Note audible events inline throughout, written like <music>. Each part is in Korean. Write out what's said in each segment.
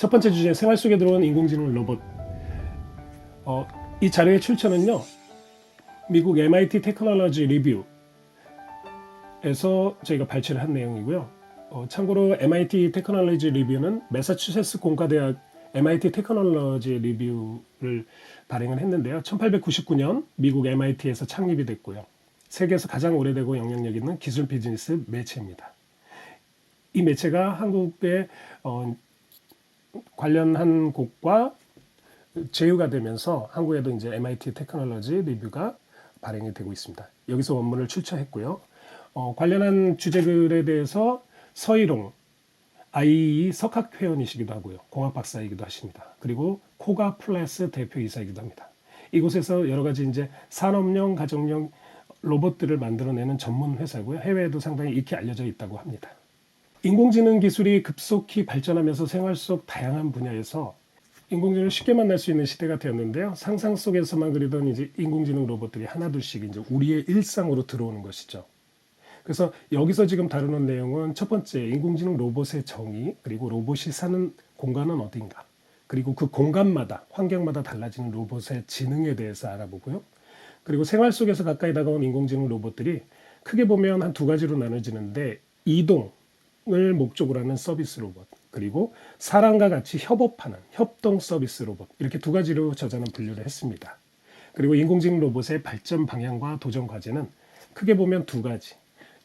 첫 번째 주제 생활 속에 들어온 인공지능 로봇. 어, 이 자료의 출처는요. 미국 MIT 테크놀로지 리뷰에서 저희가 발췌를 한 내용이고요. 어, 참고로 MIT 테크놀로지 리뷰는 매사추세츠 공과대학 MIT 테크놀로지 리뷰를 발행을 했는데요. 1899년 미국 MIT에서 창립이 됐고요. 세계에서 가장 오래되고 영향력 있는 기술 비즈니스 매체입니다. 이 매체가 한국의 어, 관련한 곳과 제휴가 되면서 한국에도 이제 MIT 테크놀로지 리뷰가 발행이 되고 있습니다. 여기서 원문을 출처했고요. 어, 관련한 주제글에 대해서 서희롱, 아이이 석학 회원이시기도 하고요. 공학 박사이기도 하십니다. 그리고 코가 플러스 대표이사이기도 합니다. 이곳에서 여러 가지 이제 산업용, 가정용 로봇들을 만들어내는 전문 회사고요. 해외에도 상당히 익히 알려져 있다고 합니다. 인공지능 기술이 급속히 발전하면서 생활 속 다양한 분야에서 인공지능을 쉽게 만날 수 있는 시대가 되었는데요. 상상 속에서만 그리던 이제 인공지능 로봇들이 하나둘씩 이제 우리의 일상으로 들어오는 것이죠. 그래서 여기서 지금 다루는 내용은 첫 번째 인공지능 로봇의 정의 그리고 로봇이 사는 공간은 어딘가 그리고 그 공간마다 환경마다 달라지는 로봇의 지능에 대해서 알아보고요. 그리고 생활 속에서 가까이 다가온 인공지능 로봇들이 크게 보면 한 두 가지로 나눠지는데 이동 을 목적으로 하는 서비스 로봇 그리고 사람과 같이 협업하는 협동 서비스 로봇 이렇게 두 가지로 저자는 분류를 했습니다. 그리고 인공지능 로봇의 발전 방향과 도전 과제는 크게 보면 두 가지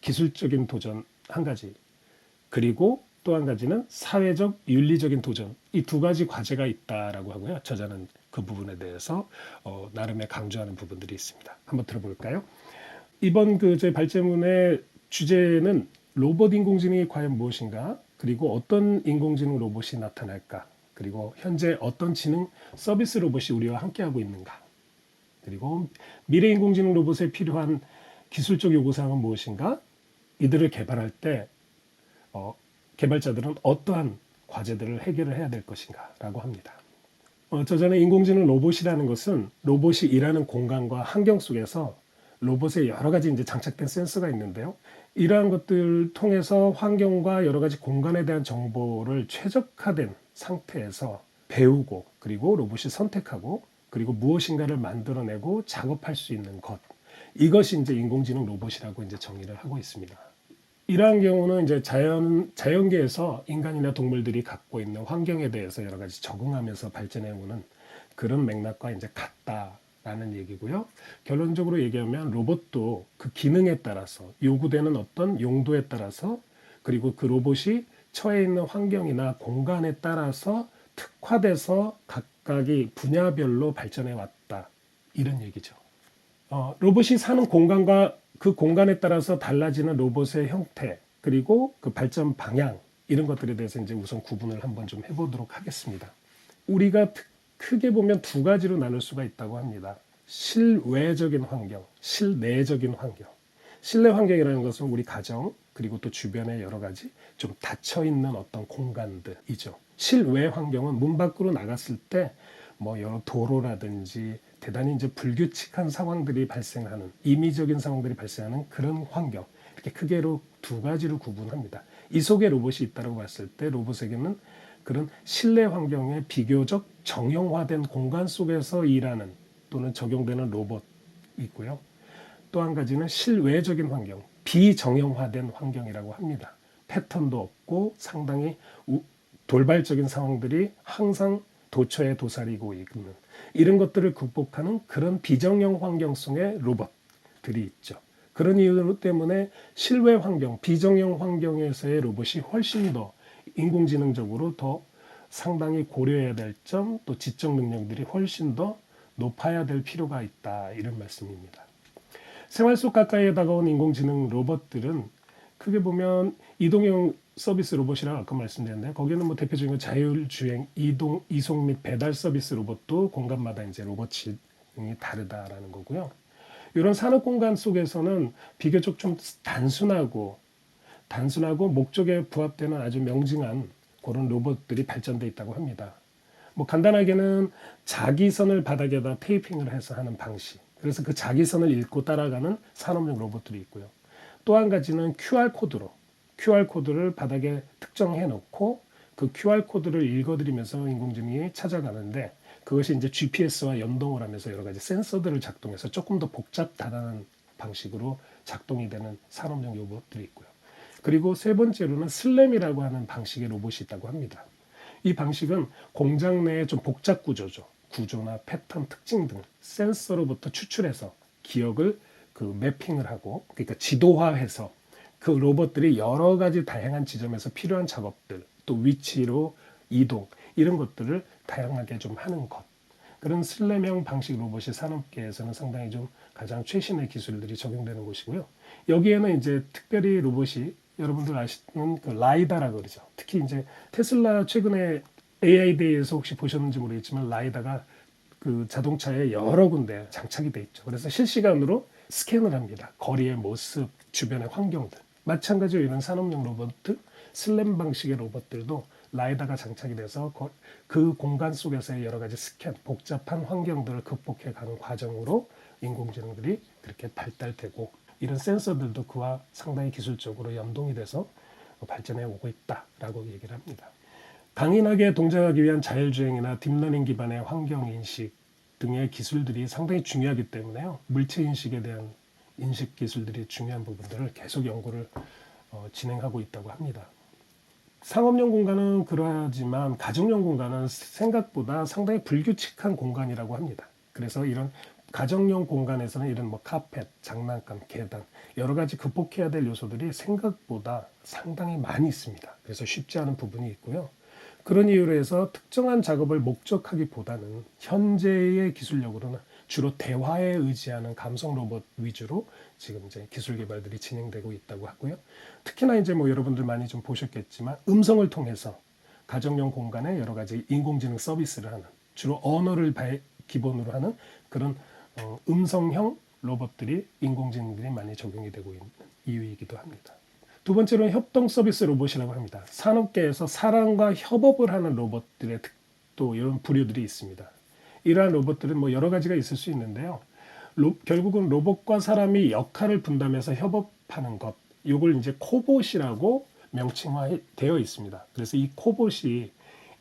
기술적인 도전 한 가지 그리고 또 한 가지는 사회적 윤리적인 도전 이 두 가지 과제가 있다라고 하고요. 저자는 그 부분에 대해서 어, 나름의 강조하는 부분들이 있습니다. 한번 들어볼까요? 이번 그 제 발제문의 주제는 로봇 인공지능이 과연 무엇인가 그리고 어떤 인공지능 로봇이 나타날까 그리고 현재 어떤 지능 서비스 로봇이 우리와 함께하고 있는가 그리고 미래 인공지능 로봇에 필요한 기술적 요구사항은 무엇인가 이들을 개발할 때 어, 개발자들은 어떠한 과제들을 해결을 해야 될 것인가라고 합니다. 어, 저자는 인공지능 로봇이라는 것은 로봇이 일하는 공간과 환경 속에서 로봇에 여러 가지 이제 장착된 센서가 있는데요. 이러한 것들 통해서 환경과 여러 가지 공간에 대한 정보를 최적화된 상태에서 배우고 그리고 로봇이 선택하고 그리고 무엇인가를 만들어내고 작업할 수 있는 것 이것이 이제 인공지능 로봇이라고 이제 정의를 하고 있습니다. 이러한 경우는 이제 자연 자연계에서 인간이나 동물들이 갖고 있는 환경에 대해서 여러 가지 적응하면서 발전해 오는 그런 맥락과 이제 같다 라는 얘기고요. 결론적으로 얘기하면 로봇도 그 기능에 따라서 요구되는 어떤 용도에 따라서 그리고 그 로봇이 처해 있는 환경이나 공간에 따라서 특화돼서 각각이 분야별로 발전해 왔다 이런 얘기죠. 어, 로봇이 사는 공간과 그 공간에 따라서 달라지는 로봇의 형태 그리고 그 발전 방향 이런 것들에 대해서 이제 우선 구분을 한번 좀 해보도록 하겠습니다. 우리가 특- 크게 보면 두 가지로 나눌 수가 있다고 합니다. 실외적인 환경, 실내적인 환경. 실내 환경이라는 것은 우리 가정 그리고 또 주변에 여러 가지 좀 닫혀 있는 어떤 공간들이죠. 실외 환경은 문 밖으로 나갔을 때 뭐 여러 도로라든지 대단히 이제 불규칙한 상황들이 발생하는 임의적인 상황들이 발생하는 그런 환경 이렇게 크게로 두 가지로 구분합니다. 이 속에 로봇이 있다고 봤을 때 로봇에게는 그런 실내 환경에 비교적 정형화된 공간 속에서 일하는 또는 적용되는 로봇이 있고요. 또 한 가지는 실외적인 환경, 비정형화된 환경이라고 합니다. 패턴도 없고 상당히 우- 돌발적인 상황들이 항상 도처에 도사리고 있는 이런 것들을 극복하는 그런 비정형 환경 속의 로봇들이 있죠. 그런 이유 때문에 실외 환경, 비정형 환경에서의 로봇이 훨씬 더 인공지능적으로 더 상당히 고려해야 될 점, 또 지적 능력들이 훨씬 더 높아야 될 필요가 있다. 이런 말씀입니다. 생활 속 가까이에 다가온 인공지능 로봇들은 크게 보면 이동형 서비스 로봇이라고 아까 말씀드렸는데 거기는 뭐 대표적인 건 자율주행 이동 이송 및 배달 서비스 로봇도 공간마다 이제 로봇이 다르다라는 거고요. 이런 산업 공간 속에서는 비교적 좀 단순하고 단순하고 목적에 부합되는 아주 명징한 그런 로봇들이 발전돼 있다고 합니다. 뭐 간단하게는 자기선을 바닥에다 테이핑을 해서 하는 방식. 그래서 그 자기선을 읽고 따라가는 산업용 로봇들이 있고요. 또 한 가지는 QR 코드로 QR 코드를 바닥에 특정해 놓고 그 QR 코드를 읽어드리면서 인공지능이 찾아가는데 그것이 이제 GPS와 연동을 하면서 여러 가지 센서들을 작동해서 조금 더 복잡하다는 방식으로 작동이 되는 산업용 로봇들이 있고요. 그리고 세 번째로는 슬램이라고 하는 방식의 로봇이 있다고 합니다. 이 방식은 공장 내에 좀 복잡 구조죠. 구조나 패턴 특징 등 센서로부터 추출해서 기억을 그 매핑을 하고 그러니까 지도화해서 그 로봇들이 여러 가지 다양한 지점에서 필요한 작업들 또 위치로 이동 이런 것들을 다양하게 좀 하는 것 그런 슬램형 방식 로봇이 산업계에서는 상당히 좀 가장 최신의 기술들이 적용되는 곳이고요. 여기에는 이제 특별히 로봇이 여러분들 아시는 그 라이다라 그러죠. 특히 이제 테슬라 최근에 AI 데이에서 혹시 보셨는지 모르겠지만 라이다가 그 자동차에 여러 군데 장착이 돼 있죠. 그래서 실시간으로 스캔을 합니다. 거리의 모습, 주변의 환경들. 마찬가지로 이런 산업용 로봇, 슬램 방식의 로봇들도 라이다가 장착이 돼서 거- 그 공간 속에서의 여러 가지 스캔, 복잡한 환경들을 극복해 가는 과정으로 인공지능들이 그렇게 발달되고 이런 센서들도 그와 상당히 기술적으로 연동이 돼서 발전해 오고 있다라고 얘기를 합니다. 강인하게 동작하기 위한 자율주행이나 딥러닝 기반의 환경 인식 등의 기술들이 상당히 중요하기 때문에요. 물체 인식에 대한 인식 기술들이 중요한 부분들을 계속 연구를 어, 진행하고 있다고 합니다. 상업용 공간은 그러하지만 가정용 공간은 생각보다 상당히 불규칙한 공간이라고 합니다. 그래서 이런 가정용 공간에서는 이런 뭐 카펫, 장난감, 계단 여러 가지 극복해야 될 요소들이 생각보다 상당히 많이 있습니다. 그래서 쉽지 않은 부분이 있고요. 그런 이유로 해서 특정한 작업을 목적하기보다는 현재의 기술력으로는 주로 대화에 의지하는 감성 로봇 위주로 지금 이제 기술 개발들이 진행되고 있다고 하고요. 특히나 이제 뭐 여러분들 많이 좀 보셨겠지만 음성을 통해서 가정용 공간에 여러 가지 인공지능 서비스를 하는 주로 언어를 바- 기본으로 하는 그런 어, 음성형 로봇들이 인공지능들이 많이 적용이 되고 있는 이유이기도 합니다. 두 번째로는 협동 서비스 로봇이라고 합니다. 산업계에서 사람과 협업을 하는 로봇들의 특, 또 이런 부류들이 있습니다. 이러한 로봇들은 뭐 여러 가지가 있을 수 있는데요. 로- 결국은 로봇과 사람이 역할을 분담해서 협업하는 것, 이걸 이제 코봇이라고 명칭화되어 있습니다. 그래서 이 코봇이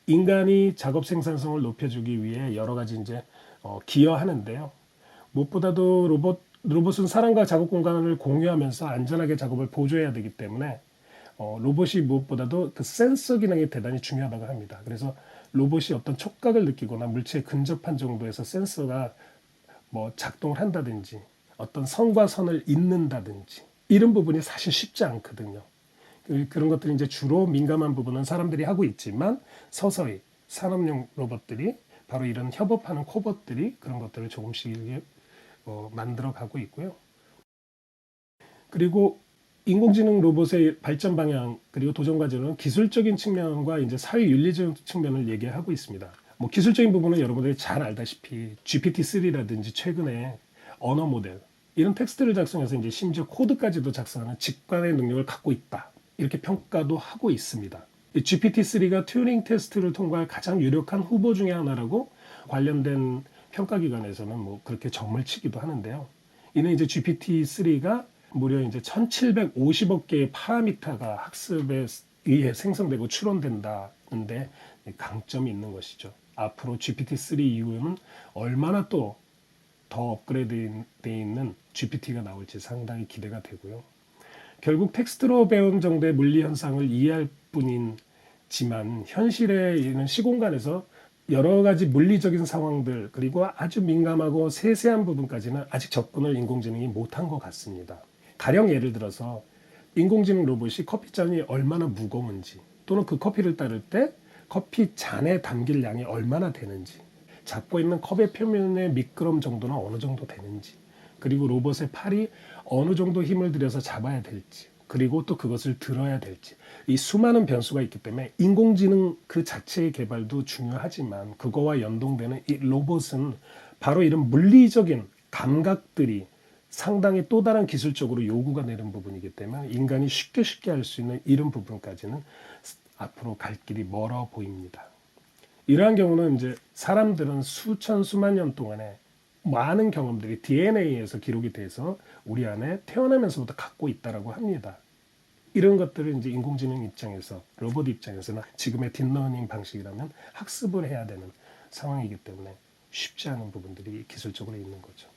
인간이 작업 생산성을 높여주기 위해 여러 가지 이제 어, 기여하는데요. 무엇보다도 로봇 로봇은 사람과 작업 공간을 공유하면서 안전하게 작업을 보조해야 되기 때문에 어, 로봇이 무엇보다도 그 센서 기능이 대단히 중요하다고 합니다. 그래서 로봇이 어떤 촉각을 느끼거나 물체에 근접한 정도에서 센서가 뭐 작동을 한다든지 어떤 선과 선을 잇는다든지 이런 부분이 사실 쉽지 않거든요. 그- 그런 것들이 이제 주로 민감한 부분은 사람들이 하고 있지만 서서히 산업용 로봇들이 바로 이런 협업하는 코봇들이 그런 것들을 조금씩 어, 만들어 가고 있고요. 그리고 인공지능 로봇의 발전 방향 그리고 도전 과제는 기술적인 측면과 이제 사회 윤리적 측면을 얘기하고 있습니다. 뭐 기술적인 부분은 여러분들이 잘 알다시피 GPT-3라든지 최근에 언어 모델 이런 텍스트를 작성해서 이제 심지어 코드까지도 작성하는 직관의 능력을 갖고 있다. 이렇게 평가도 하고 있습니다. 이 GPT-3가 튜링 테스트를 통과할 가장 유력한 후보 중에 하나라고 관련된 평가 기관에서는 뭐 그렇게 점을 치기도 하는데요. 이는 이제 GPT-3가 무려 이제 1,750억 개의 파라미터가 학습에 의해 생성되고 추론된다는데 강점이 있는 것이죠. 앞으로 GPT-3 이후에는 얼마나 또 더 업그레이드 되어 있는 GPT가 나올지 상당히 기대가 되고요. 결국 텍스트로 배운 정도의 물리 현상을 이해할 뿐이지만 현실에 있는 시공간에서 여러 가지 물리적인 상황들 그리고 아주 민감하고 세세한 부분까지는 아직 접근을 인공지능이 못한 것 같습니다. 가령 예를 들어서 인공지능 로봇이 커피잔이 얼마나 무거운지 또는 그 커피를 따를 때 커피 잔에 담길 양이 얼마나 되는지 잡고 있는 컵의 표면의 미끄럼 정도는 어느 정도 되는지 그리고 로봇의 팔이 어느 정도 힘을 들여서 잡아야 될지 그리고 또 그것을 들어야 될지 이 수많은 변수가 있기 때문에 인공지능 그 자체의 개발도 중요하지만 그거와 연동되는 이 로봇은 바로 이런 물리적인 감각들이 상당히 또 다른 기술적으로 요구가 되는 부분이기 때문에 인간이 쉽게 쉽게 할 수 있는 이런 부분까지는 앞으로 갈 길이 멀어 보입니다. 이러한 경우는 이제 사람들은 수천 수만 년 동안에 많은 경험들이 DNA에서 기록이 돼서 우리 안에 태어나면서부터 갖고 있다라고 합니다. 이런 것들을 이제 인공지능 입장에서 로봇 입장에서는 지금의 딥러닝 방식이라면 학습을 해야 되는 상황이기 때문에 쉽지 않은 부분들이 기술적으로 있는 거죠.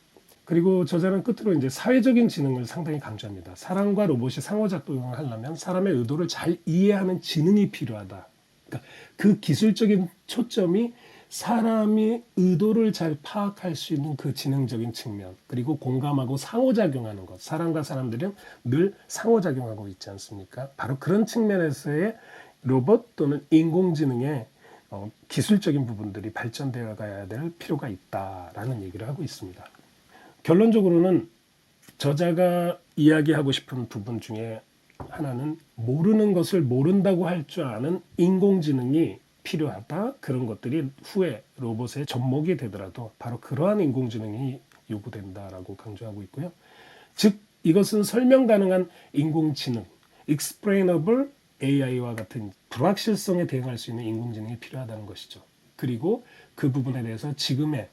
그리고 저자는 끝으로 이제 사회적인 지능을 상당히 강조합니다. 사람과 로봇이 상호작용을 하려면 사람의 의도를 잘 이해하는 지능이 필요하다. 그러니까 그 기술적인 초점이 사람이 의도를 잘 파악할 수 있는 그 지능적인 측면, 그리고 공감하고 상호작용하는 것. 사람과 사람들은 늘 상호작용하고 있지 않습니까? 바로 그런 측면에서의 로봇 또는 인공지능의 어, 기술적인 부분들이 발전되어 가야 될 필요가 있다라는 얘기를 하고 있습니다. 결론적으로는 저자가 이야기하고 싶은 부분 중에 하나는 모르는 것을 모른다고 할 줄 아는 인공지능이 필요하다. 그런 것들이 후에 로봇의 접목이 되더라도 바로 그러한 인공지능이 요구된다라고 강조하고 있고요. 즉 이것은 설명 가능한 인공지능, explainable AI와 같은 불확실성에 대응할 수 있는 인공지능이 필요하다는 것이죠. 그리고 그 부분에 대해서 지금의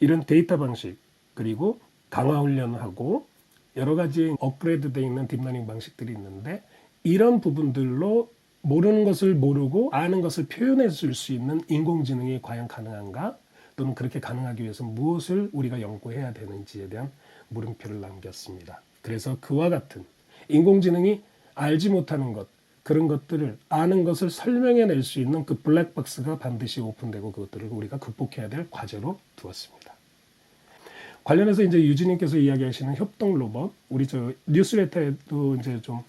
이런 데이터 방식 그리고 강화 훈련하고 여러 가지 업그레이드되어 있는 딥러닝 방식들이 있는데 이런 부분들로 모르는 것을 모르고 아는 것을 표현해 줄 수 있는 인공지능이 과연 가능한가? 또는 그렇게 가능하기 위해서 무엇을 우리가 연구해야 되는지에 대한 물음표를 남겼습니다. 그래서 그와 같은 인공지능이 알지 못하는 것, 그런 것들을 아는 것을 설명해 낼 수 있는 그 블랙박스가 반드시 오픈되고 그것들을 우리가 극복해야 될 과제로 두었습니다. 관련해서 이제 유진님께서 이야기하시는 협동 로봇, 우리 저 뉴스레터에도 이제 좀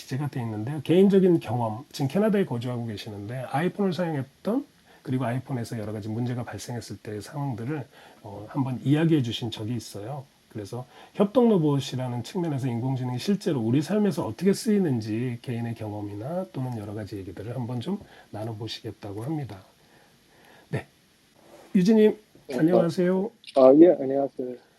기재가 되어 있는데요. 개인적인 경험, 지금 캐나다에 거주하고 계시는데 아이폰을 사용했던 그리고 아이폰에서 여러 가지 문제가 발생했을 때의 상황들을 어, 한번 이야기해 주신 적이 있어요. 그래서 협동 로봇이라는 측면에서 인공지능이 실제로 우리 삶에서 어떻게 쓰이는지 개인의 경험이나 또는 여러 가지 얘기들을 한번 좀 나눠보시겠다고 합니다. 네. 유진님, 안녕하세요. 아, 예, 안녕하세요.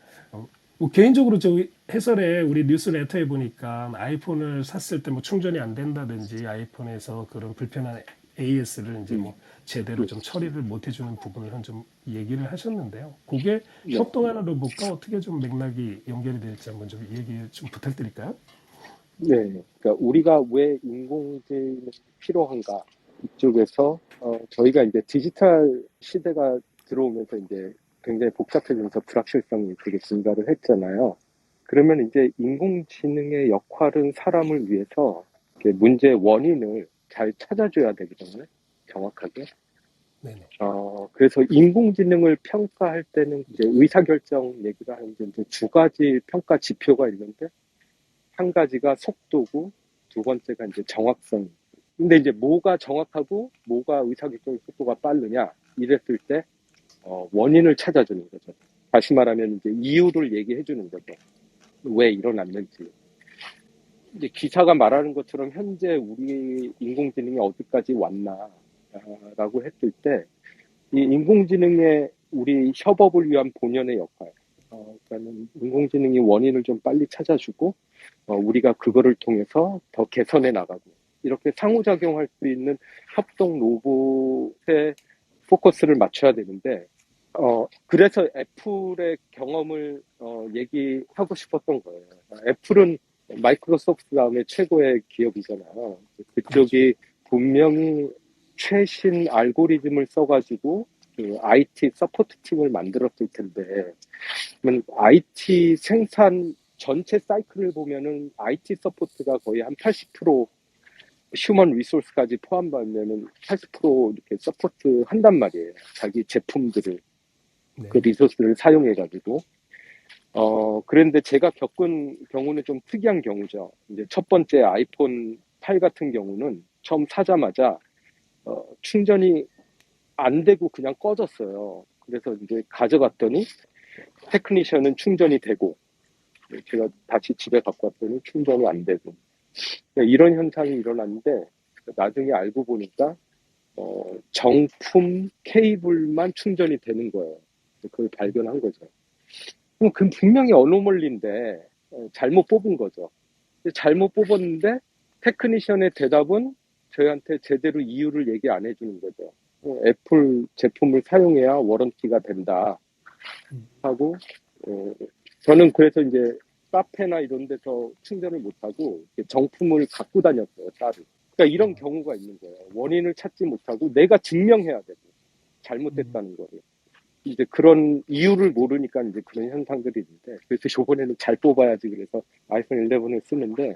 뭐 개인적으로 저 해설에 우리 뉴스레터에 보니까 아이폰을 샀을 때 뭐 충전이 안 된다든지 아이폰에서 그런 불편한 AS를 이제 뭐 제대로 좀 처리를 못 해주는 부분을 좀 얘기를 하셨는데요. 그게 네. 협동하는 로봇과 어떻게 좀 맥락이 연결이 될지 한번 좀 얘기 좀 부탁드릴까요? 네, 그러니까 우리가 왜 인공지능이 필요한가 이쪽에서 어, 저희가 이제 디지털 시대가 들어오면서 이제 굉장히 복잡해지면서 불확실성이 되게 증가를 했잖아요. 그러면 이제 인공지능의 역할은 사람을 위해서 문제의 원인을 잘 찾아줘야 되거든요. 정확하게. 네네. 어, 그래서 인공지능을 평가할 때는 이제 의사결정 얘기가 하는데 이제 두 가지 평가 지표가 있는데 한 가지가 속도고 두 번째가 이제 정확성. 근데 이제 뭐가 정확하고 뭐가 의사결정 속도가 빠르냐 이랬을 때 어, 원인을 찾아주는 거죠. 다시 말하면 이제 이유를 얘기해 주는 거죠. 왜 일어났는지. 이제 기사가 말하는 것처럼 현재 우리 인공지능이 어디까지 왔나라고 했을 때 이 인공지능의 우리 협업을 위한 본연의 역할, 어, 그러니까는 인공지능이 원인을 좀 빨리 찾아주고, 어, 우리가 그거를 통해서 더 개선해 나가고, 이렇게 상호작용할 수 있는 협동 로봇에 포커스를 맞춰야 되는데, 어, 그래서 애플의 경험을, 어, 얘기하고 싶었던 거예요. 애플은 마이크로소프트 다음에 최고의 기업이잖아요. 그쪽이 분명히 최신 알고리즘을 써가지고 그 IT 서포트 팀을 만들었을 텐데, 그러면 IT 생산 전체 사이클을 보면은 IT 서포트가 거의 한 80% 휴먼 리소스까지 포함하면은 80% 이렇게 서포트 한단 말이에요. 자기 제품들을 네. 그 리소스를 사용해가지고. 어, 그런데 제가 겪은 경우는 좀 특이한 경우죠. 이제 첫 번째 아이폰 8 같은 경우는 처음 사자마자 어, 충전이 안 되고 그냥 꺼졌어요. 그래서 이제 가져갔더니 테크니션은 충전이 되고 제가 다시 집에 갖고 왔더니 충전이 안 되고 이런 현상이 일어났는데 나중에 알고 보니까 어, 정품 케이블만 충전이 되는 거예요. 그걸 발견한 거죠. 그럼 그 분명히 어노멀리인데 어, 잘못 뽑은 거죠. 잘못 뽑았는데 테크니션의 대답은 저희한테 제대로 이유를 얘기 안 해주는 거죠. 어, 애플 제품을 사용해야 워런티가 된다 하고 어, 저는 그래서 이제 카페나 이런 데서 충전을 못하고 정품을 갖고 다녔어요, 따로. 그러니까 이런 경우가 있는 거예요. 원인을 찾지 못하고 내가 증명해야 되고 잘못됐다는 거를. 이제 그런 이유를 모르니까 이제 그런 현상들이 있는데 그래서 <laughs> 이번에는 잘 뽑아야지 그래서 아이폰 11을 쓰는데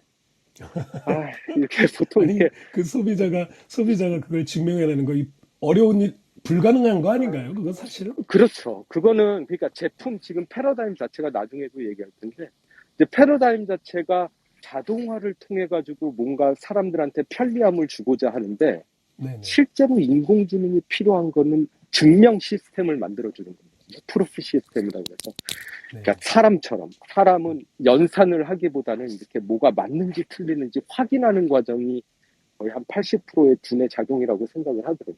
<laughs> 아 이렇게 보통 이게 그 소비자가 소비자가 그걸 증명해내는 거 이- 어려운 일 불가능한 거 아닌가요? 그거 사실은? 그렇죠. 그거는 그러니까 제품 지금 패러다임 자체가 나중에도 얘기할 텐데 패러다임 자체가 자동화를 통해 가지고 뭔가 사람들한테 편리함을 주고자 하는데 네네. 실제로 인공지능이 필요한 거는 증명 시스템을 만들어주는 겁니다. 프로피 시스템이라고 해서 네. 그러니까 사람처럼 사람은 연산을 하기보다는 이렇게 뭐가 맞는지 틀리는지 확인하는 과정이 거의 한 80%의 두뇌 작용이라고 생각을 하거든요.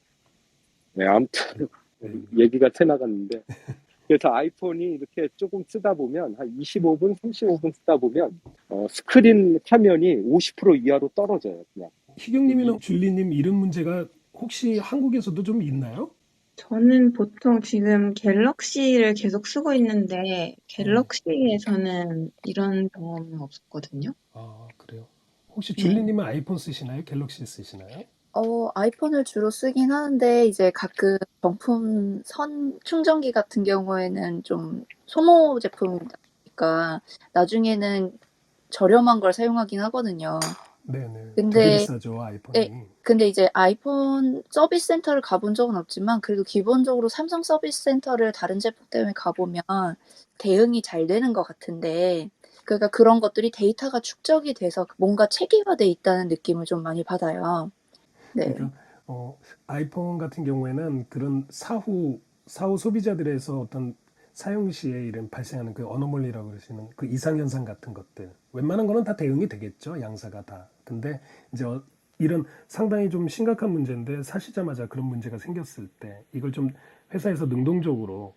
네, 아무튼 네. 얘기가 새 나갔는데 <laughs> 그래서 아이폰이 이렇게 조금 쓰다 보면 한 25분, 35분 쓰다 보면 어, 스크린 화면이 50% 이하로 떨어져요. 그냥 희경님이나 줄리님 이런 문제가 혹시 한국에서도 좀 있나요? 저는 보통 지금 갤럭시를 계속 쓰고 있는데 갤럭시에서는 이런 경험은 없었거든요. 아 그래요. 혹시 네. 줄리님은 아이폰 쓰시나요? 갤럭시 쓰시나요? 어, 아이폰을 주로 쓰긴 하는데, 이제 가끔 정품 선 충전기 같은 경우에는 좀 소모 제품이니까 나중에는 저렴한 걸 사용하긴 하거든요. 네네. 근데- 되게 비싸죠 아이폰이. 근데 이제 아이폰 서비스 센터를 가본 적은 없지만, 그래도 기본적으로 삼성 서비스 센터를 다른 제품 때문에 가보면 대응이 잘 되는 것 같은데, 그러니까 그런 것들이 데이터가 축적이 돼서 뭔가 체계화돼 있다는 느낌을 좀 많이 받아요. 네. 그러니까 어, 아이폰 같은 경우에는 그런 사후 사후 소비자들에서 어떤 사용 시에 이런 발생하는 그 어노멀리라고 그러시는 그 이상 현상 같은 것들 웬만한 거는 다 대응이 되겠죠 양사가 다. 근데 이제 어, 이런 상당히 좀 심각한 문제인데 사시자마자 그런 문제가 생겼을 때 이걸 좀 회사에서 능동적으로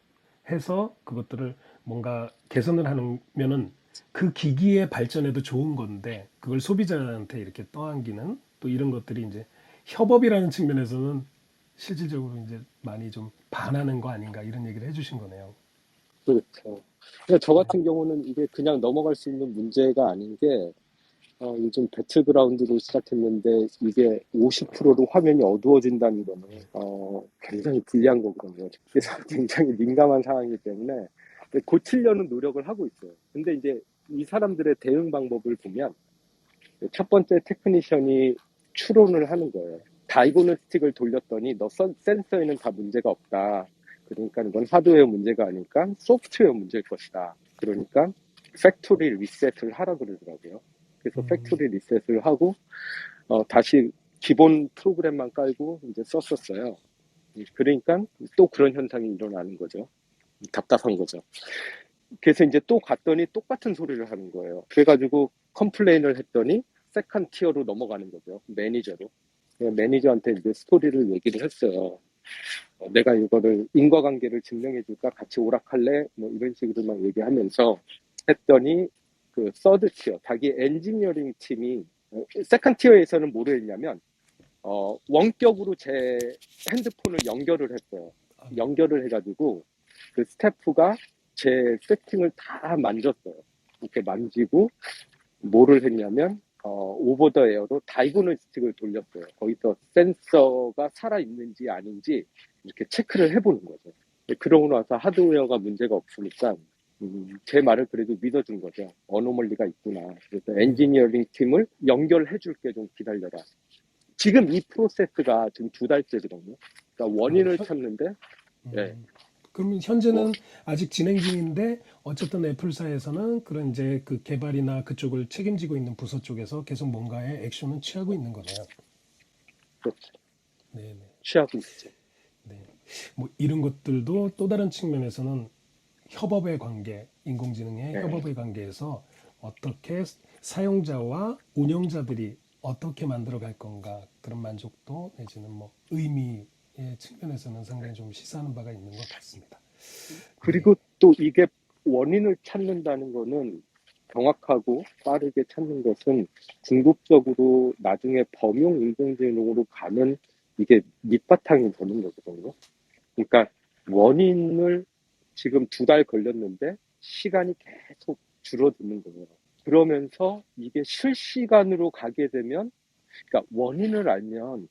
해서 그것들을 뭔가 개선을 하면은 그 기기의 발전에도 좋은 건데 그걸 소비자한테 이렇게 떠안기는 또 이런 것들이 이제 협업이라는 측면에서는 실질적으로 이제 많이 좀 반하는 거 아닌가 이런 얘기를 해주신 거네요. 그렇죠. 근데 저 같은 경우는 이게 그냥 넘어갈 수 있는 문제가 아닌 게 어, 요즘 배틀그라운드로 시작했는데 이게 50%로 화면이 어두워진다는 거는 어, 굉장히 불리한 거거든요. 그래서 <laughs> 굉장히 민감한 상황이기 때문에 고치려는 노력을 하고 있어요. 근데 이제 이 사람들의 대응 방법을 보면 첫 번째 테크니션이 추론을 하는 거예요. 다이고노스틱을 돌렸더니 너 선- 센서에는 다 문제가 없다. 그러니까 이건 하드웨어 문제가 아닐까 소프트웨어 문제일 것이다. 그러니까 팩토리 리셋을 하라 그러더라고요. 그래서 음. 팩토리 리셋을 하고 어, 다시 기본 프로그램만 깔고 이제 썼었어요. 그러니까 또 그런 현상이 일어나는 거죠. 답답한 거죠. 그래서 이제 또 갔더니 똑같은 소리를 하는 거예요. 그래가지고 컴플레인을 했더니 세컨 티어로 넘어가는 거죠. 매니저로. 매니저한테 이제 스토리를 얘기를 했어요. 어, 내가 이거를 인과관계를 증명해 줄까 같이 오락할래 뭐 이런 식으로 막 얘기하면서 했더니 그 서드 티어 자기 엔지니어링 팀이 어, 세컨 티어에서는 뭐를 했냐면 어 원격으로 제 핸드폰을 연결을 했어요 연결을 해가지고 그 스태프가 제 세팅을 다 만졌어요 이렇게 만지고 뭐를 했냐면 어, 오버 더 에어로 다이고노스틱을 돌렸어요. 거기서 센서가 살아있는지 아닌지 이렇게 체크를 해보는 거죠. 그러고 나서 하드웨어가 문제가 없으니까 음, 제 말을 그래도 믿어준 거죠. 어노멀리가 있구나. 그래서 엔지니어링 팀을 연결해 줄 게 좀 기다려라. 지금 이 프로세스가 지금 두 달째거든요. 그러니까 원인을 어, 현- 찾는데 음. 네. 그러면 현재는 아직 진행 중인데 어쨌든 애플사에서는 그런 이제 그 개발이나 그쪽을 책임지고 있는 부서 쪽에서 계속 뭔가의 액션은 취하고 있는 거네요. 그렇죠. 네네. 취하고 있죠. 네. 뭐 이런 것들도 또 다른 측면에서는 협업의 관계, 인공지능의 네. 협업의 관계에서 어떻게 사용자와 운영자들이 어떻게 만들어 갈 건가 그런 만족도 내지는 뭐 의미의 측면에서는 상당히 좀 시사하는 바가 있는 것 같습니다. 그리고 또 이게 원인을 찾는다는 거는 정확하고 빠르게 찾는 것은 궁극적으로 나중에 범용 인공지능으로 가는 이게 밑바탕이 되는 거거든요. 그러니까 원인을 지금 두 달 걸렸는데 시간이 계속 줄어드는 거예요. 그러면서 이게 실시간으로 가게 되면, 그러니까 원인을 알면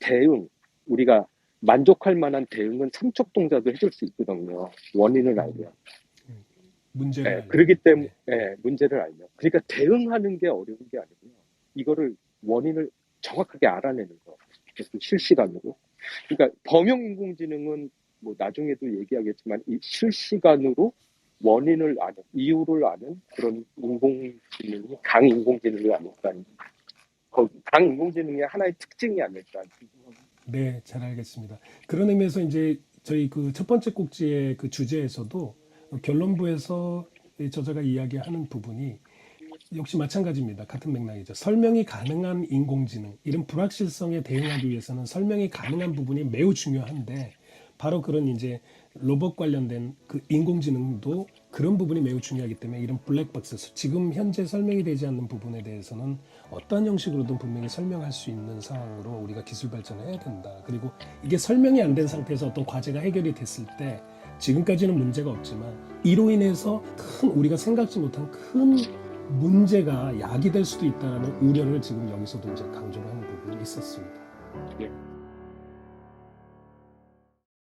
대응, 우리가 만족할 만한 대응은 삼척 동자도 해줄 수 있거든요. 원인을 알면. 문제가 예, 그렇기 때문에 네. 예, 문제를 알면. 그러니까 대응하는 게 어려운 게 아니고요. 이거를 원인을 정확하게 알아내는 거. 실시간으로. 그러니까 범용 인공지능은 뭐 나중에도 얘기하겠지만 이 실시간으로 원인을 아는 이유를 아는 그런 인공지능이 강 인공지능이 아닐까. 거- 강 인공지능의 하나의 특징이 아닐까. 네, 잘 알겠습니다. 그런 의미에서 이제 저희 그 첫 번째 꼭지의 그 주제에서도 결론부에서 이 저자가 이야기하는 부분이 역시 마찬가지입니다. 같은 맥락이죠. 설명이 가능한 인공지능, 이런 불확실성에 대응하기 위해서는 설명이 가능한 부분이 매우 중요한데 바로 그런 이제 로봇 관련된 그 인공지능도 그런 부분이 매우 중요하기 때문에 이런 블랙박스, 지금 현재 설명이 되지 않는 부분에 대해서는 어떠한 형식으로든 분명히 설명할 수 있는 상황으로 우리가 기술 발전을 해야 된다. 그리고 이게 설명이 안 된 상태에서 어떤 과제가 해결이 됐을 때 지금까지는 문제가 없지만 이로 인해서 큰 우리가 생각지 못한 큰 문제가 야기될 수도 있다는 우려를 지금 여기서도 이제 강조를 하는 부분이 있었습니다. 예.